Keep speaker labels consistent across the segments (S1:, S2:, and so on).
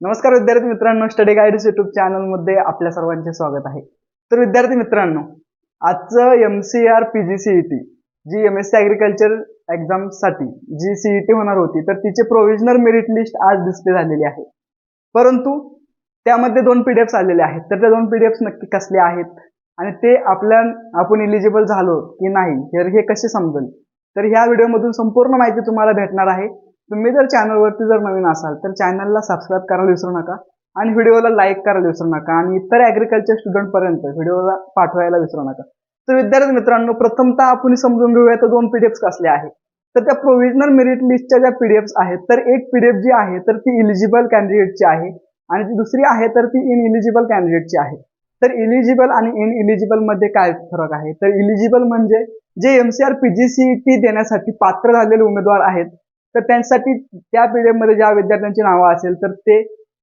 S1: नमस्कार विद्यार्थी मित्रांनो स्टडी गाईड्स युट्यूब चॅनलमध्ये आपल्या सर्वांचे स्वागत आहे. तर विद्यार्थी मित्रांनो आजचं M C R P G C E T G M S C agriculture एक्झामसाठी जी सीई टी होणार होती तर तिचे प्रोव्हिजनल मेरिट लिस्ट आज डिस्प्ले झालेली आहे. परंतु त्यामध्ये दोन पी डी एफ्स आलेले आहेत. तर त्या दोन पी डी एफ्स नक्की कसले आहेत? आणि ते आपल्या आपण इलिजिबल झालो की नाही हे कसे समजेल? तर ह्या व्हिडिओमधून संपूर्ण माहिती तुम्हाला भेटणार आहे. तुम्ही जर चॅनलवरती जर नवीन असाल तर चॅनलला सबस्क्राईब करायला विसरू नका आणि व्हिडिओला लाईक करायला विसरू नका आणि इतर ॲग्रिकल्चर स्टुडंटपर्यंत व्हिडिओला पाठवायला विसरू नका. तर विद्यार्थी मित्रांनो प्रथमतः आपण समजून घेऊया तर दोन पीडीएफ्स कसले आहेत. तर त्या प्रोव्हिजनल मेरिट लिस्टच्या ज्या पीडीएफ्स आहेत तर एक पीडीएफ जी आहे तर ती इलिजिबल कॅन्डिडेटची आहे आणि ती दुसरी आहे तर ती इन इलिजिबल कॅन्डिडेटची आहे. तर इलिजिबल आणि इन इलिजिबलमध्ये काय फरक आहे? तर इलिजिबल म्हणजे जे एमसीआर टी देण्यासाठी पात्र झालेले उमेदवार आहेत तर त्यांच्यासाठी त्या पीडीएफ ज्या विद्यार्थ्यांची नावं असेल तर ते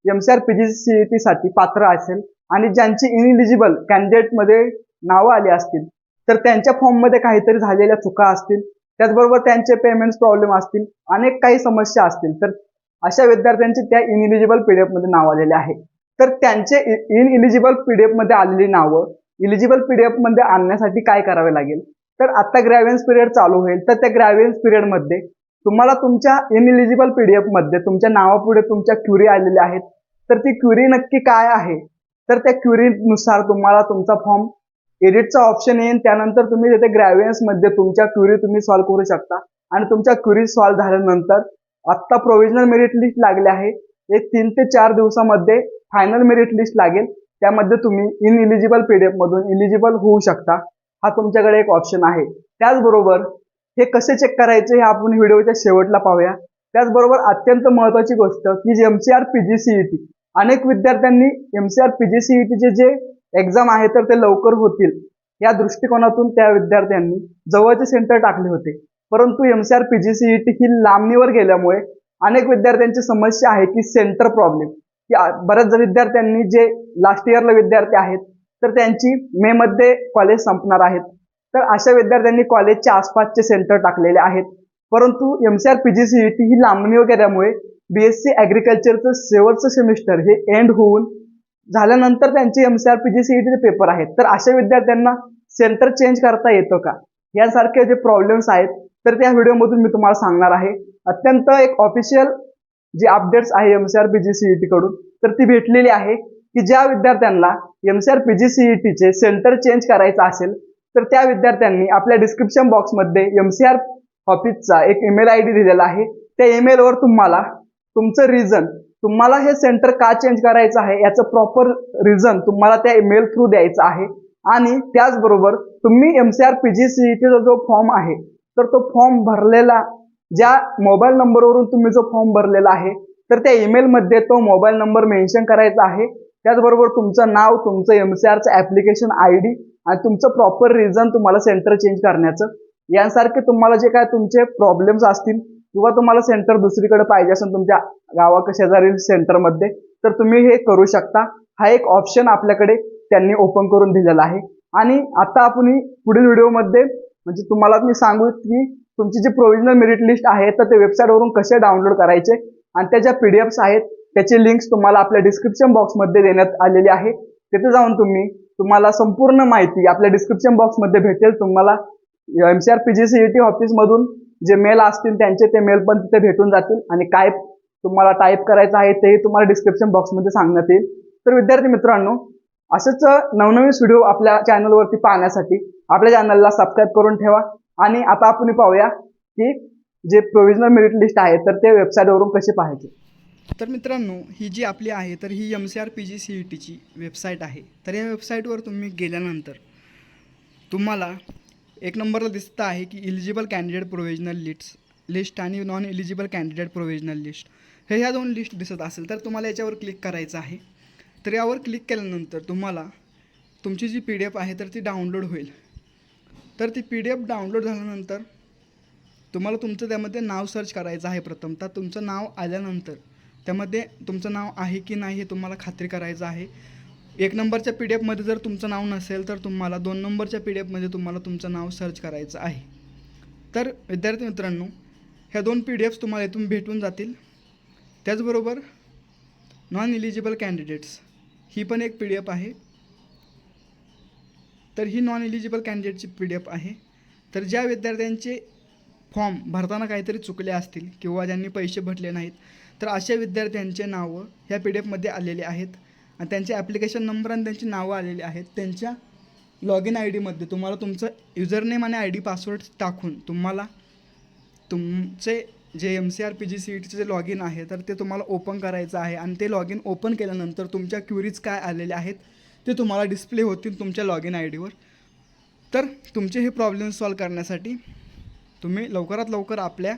S1: एमसीआर पीजीसीटी साठी पात्र असेल. आणि ज्यांची इनइलिजिबल कॅन्डिडेटमध्ये नावं आली असतील तर त्यांच्या फॉर्ममध्ये काहीतरी झालेल्या चुका असतील. त्याचबरोबर त्यांचे पेमेंट प्रॉब्लेम असतील अनेक काही समस्या असतील. तर अशा विद्यार्थ्यांची त्या इनइलिजिबल पी डी एफमध्ये नाव आलेले आहे तर त्यांचे इन इलिजिबल डी एफमध्ये आलेली नावं इलिजिबल पी डी एफमध्ये आणण्यासाठी काय करावे लागेल? तर आता ग्रॅव्हियन्स पिरियड चालू होईल. तर त्या ग्रॅव्हियन्स पिरियडमध्ये तुम्हाला तुमच्या इनइलिजिबल पीडीएफमध्ये तुमच्या नावापुढे तुमच्या क्युरी आलेल्या आहेत. तर ती क्युरी नक्की काय आहे? तर त्या क्युरीनुसार तुम्हाला तुमचा फॉर्म एडिटचा ऑप्शन येईल त्यानंतर तुम्ही तिथे ग्रॅव्हियन्समध्ये तुमच्या क्युरी तुम्ही सॉल्व्ह करू शकता. आणि तुमच्या क्युरी सॉल्व्ह झाल्यानंतर आत्ता प्रोव्हिजनल मेरिट लिस्ट लागले आहे. एक तीन ते चार दिवसामध्ये फायनल मेरिट लिस्ट लागेल. त्यामध्ये तुम्ही इन इलिजिबल पीडीएफ मधून इलिजिबल होऊ शकता. हा तुमच्याकडे एक ऑप्शन आहे. त्याचबरोबर हे कसे चेक करायचे हे आपण व्हिडिओच्या शेवटला पाहूया. त्याचबरोबर अत्यंत महत्वाची गोष्ट की M C R P G C E T अनेक विद्यार्थ्यांनी M C R P G C E टीचे जे एक्झाम आहे तर ते लवकर होतील या दृष्टिकोनातून त्या विद्यार्थ्यांनी जवळचे सेंटर टाकले होते. परंतु M C R P G C E T ही लांबणीवर गेल्यामुळे अनेक विद्यार्थ्यांची समस्या आहे की सेंटर प्रॉब्लेम की बऱ्याच विद्यार्थ्यांनी जे लास्ट इयरला विद्यार्थी आहेत तर त्यांची मे मध्ये कॉलेज संपणार आहेत. तर अशा विद्यार्थ्यांनी कॉलेजच्या आसपासचे सेंटर टाकलेले आहेत. परंतु एमसीआर पीजीसीईटी ही लांबणीवर गेल्यामुळे बीएससी ॲग्रिकल्चरचं शेवटचं सेमिस्टर हे एंड होऊन झाल्यानंतर त्यांचे एमसीआर पीजीसीईटीचे पेपर आहेत. तर अशा विद्यार्थ्यांना सेंटर चेंज करता येतं का? यासारखे जे प्रॉब्लेम्स आहेत तर त्या व्हिडिओमधून मी तुम्हाला सांगणार आहे. अत्यंत एक ऑफिशियल जे अपडेट्स आहे एमसीआर पीजीसीईटी कडून तर ती भेटलेली आहे की ज्या विद्यार्थ्यांना एमसीआर पीजीसीईटीचे सेंटर चेंज करायचं असेल तर त्या विद्यार्थ्यांनी आपल्या डिस्क्रिप्शन बॉक्समध्ये एम सी आर ऑफिसचा एक ईमेल आय डी दिलेला आहे. त्या ईमेलवर तुम्हाला तुमचं रिझन तुम्हाला हे सेंटर का चेंज करायचं आहे याचं प्रॉपर रिझन तुम्हाला त्या ईमेल थ्रू द्यायचं आहे. आणि त्याचबरोबर तुम्ही M C R P G C टीचा जो फॉर्म आहे तर तो फॉर्म भरलेला ज्या मोबाईल नंबरवरून तुम्ही जो फॉर्म भरलेला आहे तर त्या ईमेलमध्ये तो मोबाईल नंबर मेन्शन करायचा आहे. त्याचबरोबर तुमचं नाव तुमचं एम सी आरचं ऍप्लिकेशन आय डी आणि तुमचं प्रॉपर रिझन तुम्हाला सेंटर चेंज करण्याचं. यांसारखे तुम्हाला जे काय तुमचे प्रॉब्लेम्स असतील किंवा तुम्हाला सेंटर दुसरीकडे पाहिजे असेल तुमच्या गावाक शेजारील सेंटरमध्ये तर तुम्ही हे करू शकता. हा एक ऑप्शन आपल्याकडे त्यांनी ओपन करून दिलेला आहे. आणि आता आपण पुढील व्हिडिओमध्ये म्हणजे तुम्हाला मी सांगू की तुमची जी प्रोव्हिजनल मेरिट लिस्ट आहे तर ते वेबसाईटवरून कसे डाउनलोड करायचे आणि त्या ज्या पीडीएफ्स आहेत त्याचे लिंक्स तुम्हाला आपल्या डिस्क्रिप्शन बॉक्समध्ये देण्यात आलेली आहे. तिथे जाऊन तुम्ही तुम्हाला संपूर्ण माहिती आपल्या डिस्क्रिप्शन बॉक्समध्ये भेटेल. तुम्हाला M C R P G C E T ऑफिसमधून जे मेल असतील त्यांचे ते मेल पण तिथे भेटून जातील. आणि काय तुम्हाला टाईप करायचं आहे तेही तुम्हाला डिस्क्रिप्शन बॉक्समध्ये सांगण्यात येईल. तर विद्यार्थी मित्रांनो असेच नवनवीन व्हिडिओ आपल्या चॅनलवरती पाहण्यासाठी आपल्या चॅनलला सबस्क्राईब करून ठेवा. आणि आता आपण पाहूया की जे प्रोव्हिजनल मेरिट लिस्ट आहे तर ते वेबसाईटवरून कसे पाहायचे.
S2: तर मित्रांनो ही जी आपली आहे तर ही M C R P G C E टीची वेबसाईट आहे. तर या वेबसाईटवर तुम्ही गेल्यानंतर तुम्हाला एक नंबरला दिसतं आहे की eligible candidate provisional list list आणि non eligible candidate provisional list हे ह्या दोन लिस्ट दिसत असेल तर तुम्हाला याच्यावर क्लिक करायचं आहे. तर यावर क्लिक केल्यानंतर तुम्हाला तुमची जी पी डी एफ आहे तर ती डाउनलोड होईल. तर ती पी डी एफ डाउनलोड झाल्यानंतर तुम्हाला तुमचं त्यामध्ये नाव सर्च करायचं आहे प्रथमतः तुमचं नाव आल्यानंतर त्यामध्ये तुमचं नाव आहे की नाही हे तुम्हाला खात्री करायचं आहे. एक नंबरच्या पी डी एफमध्ये जर तुमचं नाव नसेल तर तुम्हाला दोन नंबरच्या पी डी एफमध्ये तुम्हाला तुमचं नाव सर्च करायचं आहे. तर विद्यार्थी मित्रांनो ह्या दोन पी डी एफ्स तुम्हाला इथून भेटून जातील. त्याचबरोबर नॉन इलिजिबल कॅन्डिडेट्स ही पण एक पी डी एफ आहे. तर ही नॉन इलिजिबल कॅन्डिडेटची पी डी एफ आहे. तर ज्या विद्यार्थ्यांचे फॉर्म भरताना काहीतरी चुकले असतील किंवा ज्यांनी पैसे भरले नाहीत तर अशा विद्यार्थ्यांचे नावं ह्या पी डी एफमध्ये आलेले आहेत. आणि त्यांचे ॲप्लिकेशन नंबर आणि त्यांची नावं आलेली आहेत. त्यांच्या लॉग इन आय डीमध्ये तुम्हाला तुमचं युजरनेम आणि आय डी पासवर्ड टाकून तुम्हाला तुमचे जे M C R P G C E टीचे जे लॉग इन आहे तर ते तुम्हाला ओपन करायचं आहे. आणि ते लॉग इन ओपन केल्यानंतर तुमच्या क्युरीज काय आलेले आहेत ते तुम्हाला डिस्प्ले होतील तुमच्या लॉग इन आय डीवर तर तुमचे हे प्रॉब्लेम सॉल्व करण्यासाठी तुम्ही लवकरात लवकर आपल्या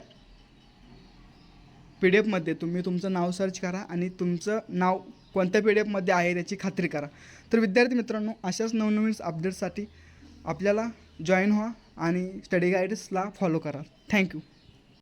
S2: पी डी एफमध्ये तुम्ही तुमचं नाव सर्च करा आणि तुमचं नाव कोणत्या पी डी एफमध्ये आहे याची खात्री करा. तर विद्यार्थी मित्रांनो अशाच नवनवीन अपडेट्ससाठी आपल्याला जॉईन व्हा आणि स्टडी गाईड्सला फॉलो करा. Thank you